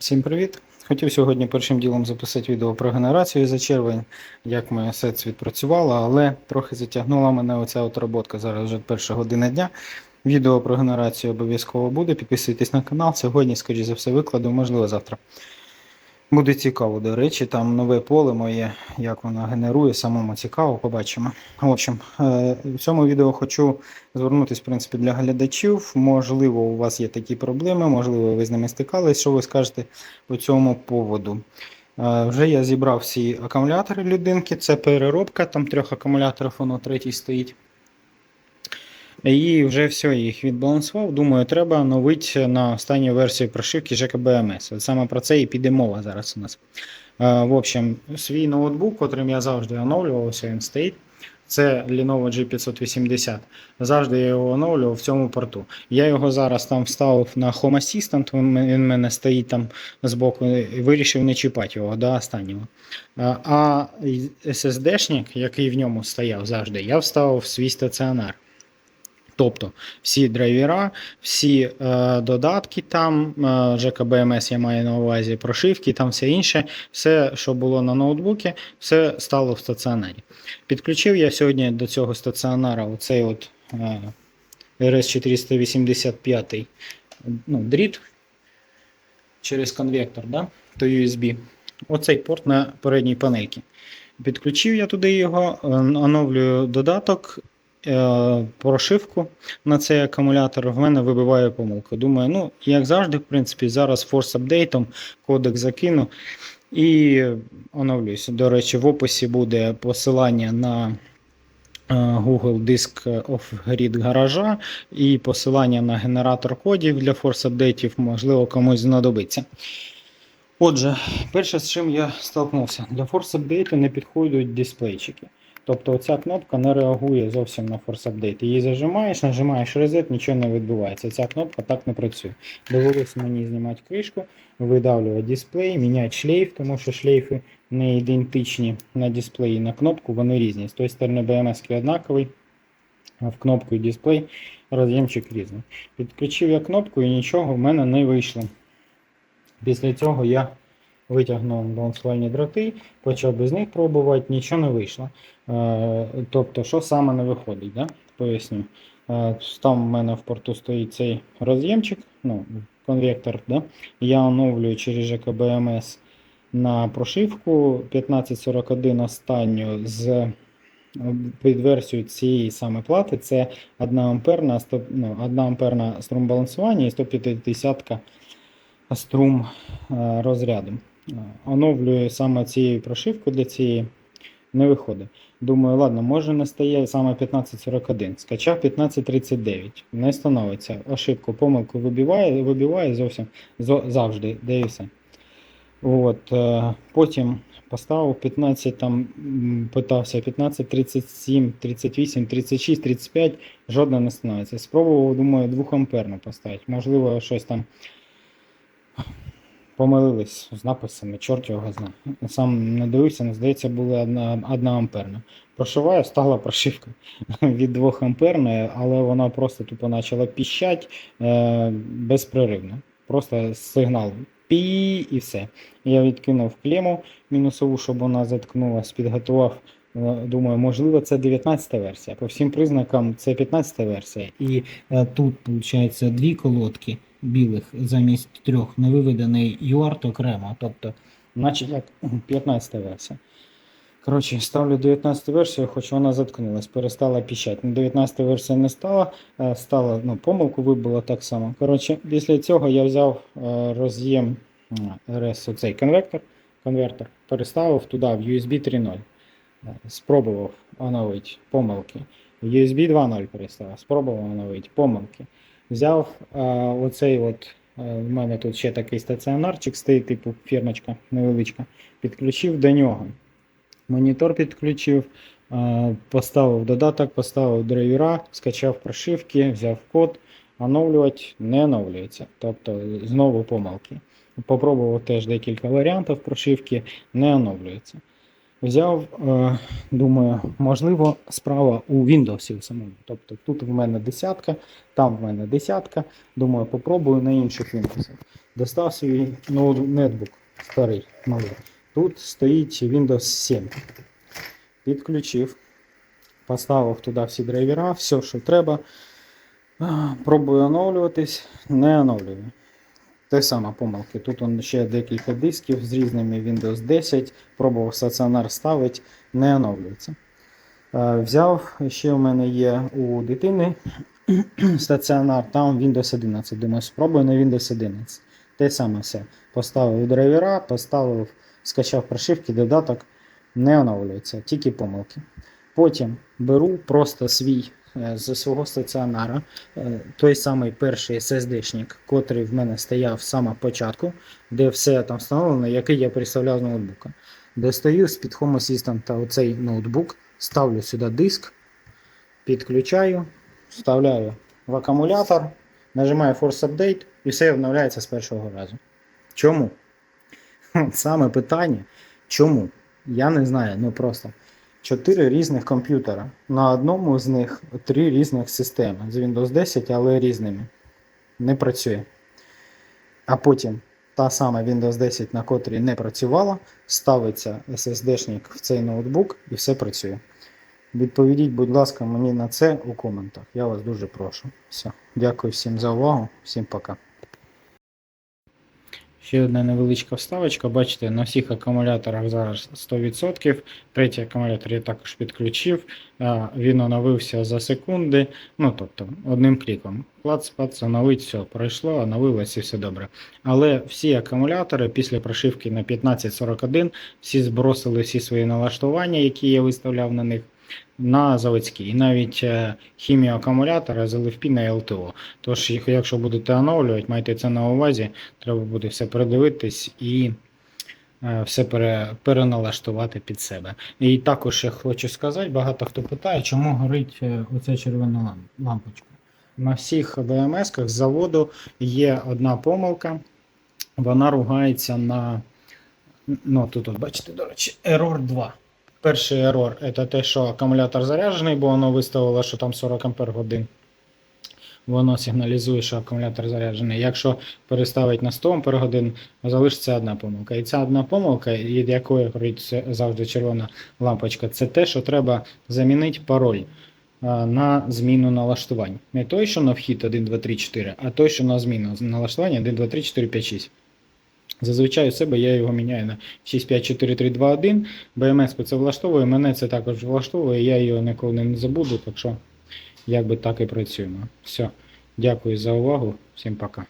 Всім привіт! Хотів сьогодні першим ділом записати відео про генерацію за червень, як моя сетс відпрацювала, але трохи затягнула мене оця от роботка. Зараз вже перша година дня. Відео про генерацію обов'язково буде. Підписуйтесь на канал. Сьогодні, скоріш за все, викладу, можливо, завтра. Буде цікаво, до речі, там нове поле моє, як воно генерує, самому цікаво, побачимо. В общем, е, в цьому відео хочу звернутися, в принципі, для глядачів. Можливо, у вас є такі проблеми, можливо, ви з ними стикались. Що ви скажете по цьому поводу? Е, Вже я зібрав всі акумулятори людинки, це переробка, там трьох акумуляторів, воно третій стоїть. І вже все, їх відбалансував. Думаю, треба оновити на останню версію прошивки ЖКБМС. Саме про це і піде мова зараз у нас. Е, В общем, свій ноутбук, котрим я завжди оновлював, ось він стоїть. Це Lenovo G580. Завжди я його оновлював в цьому порту. Я його зараз там вставив на Home Assistant, він в мене стоїть там збоку, і вирішив не чіпати його до останнього. Е, А SSD-шник, який в ньому стояв завжди, я вставив в свій стаціонар. Тобто всі драйвера, всі е, додатки там, е, ЖКБМС я маю на увазі, прошивки, там все інше, все, що було на ноутбуці, все стало в стаціонарі. Підключив я сьогодні до цього стаціонара оцей от е, RS485 ну, дріт через конвектор да, то USB. Оцей порт на передній панельці. Підключив я туди його, е, оновлюю додаток прошивку на цей акумулятор, в мене вибиває помилку. Думаю, ну, як завжди, в принципі, зараз форс апдейтом кодек закину і оновлююся. До речі, в описі буде посилання на е, Google Disk of Grid гаража і посилання на генератор кодів для форс апдейтів, можливо, комусь знадобиться. Отже, перше, з чим я столкнувся, для форс апдейту не підходять дисплейчики. Тобто ця кнопка не реагує зовсім на форс апдейт. Її зажимаєш, нажимаєш резет, нічого не відбувається. Ця кнопка так не працює. Довелося мені знімати кришку, видавлювати дисплей, міняти шлейф, тому що шлейфи не ідентичні на дисплеї і на кнопку, вони різні. З тої сторони BMS однаковий, а в кнопку і дисплей роз'ємчик різний. Підключив я кнопку і нічого в мене не вийшло. Після цього я витягнув балансувальні дроти, почав без них пробувати, нічого не вийшло. Е, Тобто, що саме не виходить, да? поясню. Е, Там в мене в порту стоїть цей роз'ємчик, ну, конвектор. Да? Я оновлюю через ЖКБМС на прошивку 1541 останню з е, під версію цієї саме плати. Це 1 амперна, 100, ну, 1 амперна струм балансування і 150 струм розряду. Оновлюю саме цією прошивкою для цієї не виходить. Думаю, ладно, може не стає саме 1541. Скачав 1539. Не становиться. Ошибку, помилку вибиває, вибиває зовсім зо- завжди, де все. От, е, потім поставив 15, там питався 15, 37, 38, 36, 35, жодна не становиться. Спробував, думаю, 2 амперну поставити. Можливо, щось там помилились з написами, чорт його знає. Сам не дивився, не здається, була одна, одна амперна. Прошиваю, стала прошивка від 2 амперної, але вона просто тупо почала піщати е, безпреривно. Просто сигнал пі і все. Я відкинув клему мінусову, щоб вона заткнулась, підготував. Е, Думаю, можливо, це 19 версія. По всім признакам це 15 версія. І е, тут, виходить, дві колодки білих замість трьох не виведений UART окремо. Тобто, наче як 15 версія. Коротше, ставлю 19 версію, хоч вона заткнулась, перестала піщати. Ну, 19 версія не стала, е, стала, ну, помилку вибила так само. Коротше, після цього я взяв роз'єм RS, оцей конвектор, конвертер, переставив туди в USB 3.0. Спробував оновити помилки. USB 2.0 переставив, спробував оновити помилки. Взяв е, оцей от. е, В мене тут ще такий стаціонарчик стоїть, типу фірмочка невеличка. Підключив до нього. Монітор підключив, е, поставив додаток, поставив драйвера, скачав прошивки, взяв код, оновлювати не оновлюється. Тобто знову помилки. Попробував теж декілька варіантів прошивки, не оновлюється. Взяв, е, думаю, можливо, справа у Windows самому. Тобто тут в мене десятка, там в мене десятка. Думаю, попробую на інших Windows. Достав свій нетбук старий, малий. Тут стоїть Windows 7. Підключив, поставив туди всі драйвера, все, що треба. Пробую оновлюватись, не оновлюю. Те саме помилки. Тут он ще декілька дисків з різними Windows 10. Пробував стаціонар ставити, не оновлюється. Е, Взяв, ще у мене є у дитини стаціонар, там Windows 11. Думаю, спробую на Windows 11. Те саме все. Поставив драйвера, поставив, скачав прошивки, додаток, не оновлюється, тільки помилки. Потім беру просто свій з свого стаціонара, е, той самий перший SSD-шник, котрий в мене стояв з початку, де все там встановлено, який я представляв з ноутбука. Достаю з-під Home Assistant оцей ноутбук, ставлю сюди диск, підключаю, вставляю в акумулятор, нажимаю Force Update і все обновляється з першого разу. Чому? Саме питання, чому? Я не знаю, ну просто. Чотири різних комп'ютера. На одному з них три різних системи з Windows 10, але різними. Не працює. А потім та сама Windows 10, на котрій не працювала, ставиться SSD-шник в цей ноутбук і все працює. Відповідіть, будь ласка, мені на це у коментах. Я вас дуже прошу. Все. Дякую всім за увагу. Всім пока. Ще одна невеличка вставочка. Бачите, на всіх акумуляторах зараз 100%. Третій акумулятор я також підключив. Він оновився за секунди. Ну, тобто, одним кліком. Клац, пац, оновить, все, пройшло, оновилось і все добре. Але всі акумулятори після прошивки на 1541 всі збросили всі свої налаштування, які я виставляв на них. На заводські, і навіть е, хімію акумулятора з LFP на LTO. Тож, якщо будете оновлювати, майте це на увазі, треба буде все передивитись і е, все пере, переналаштувати під себе. І також я хочу сказати, багато хто питає, чому горить е, оця червона лампочка. На всіх BMS-ках з заводу є одна помилка, вона ругається на. Ну, тут, от, бачите, до речі, Error 2. Перший ерор це те, що акумулятор заряджений, бо воно виставило, що там 40 Ампер годин. Воно сигналізує, що акумулятор заряджений. Якщо переставити на 100 Ампер годин, залишиться одна помилка. І ця одна помилка, від якої горить завжди червона лампочка, це те, що треба замінити пароль на зміну налаштувань. Не той, що на вхід 1, 2, 3, 4, а той, що на зміну налаштування 1, 2, 3, 4, 5, 6. Зазвичай у себе я його міняю на 654321. БМС це влаштовує, мене це також влаштовує, я його ніколи не забуду, так що якби так і працюємо. Все. Дякую за увагу. Всім пока.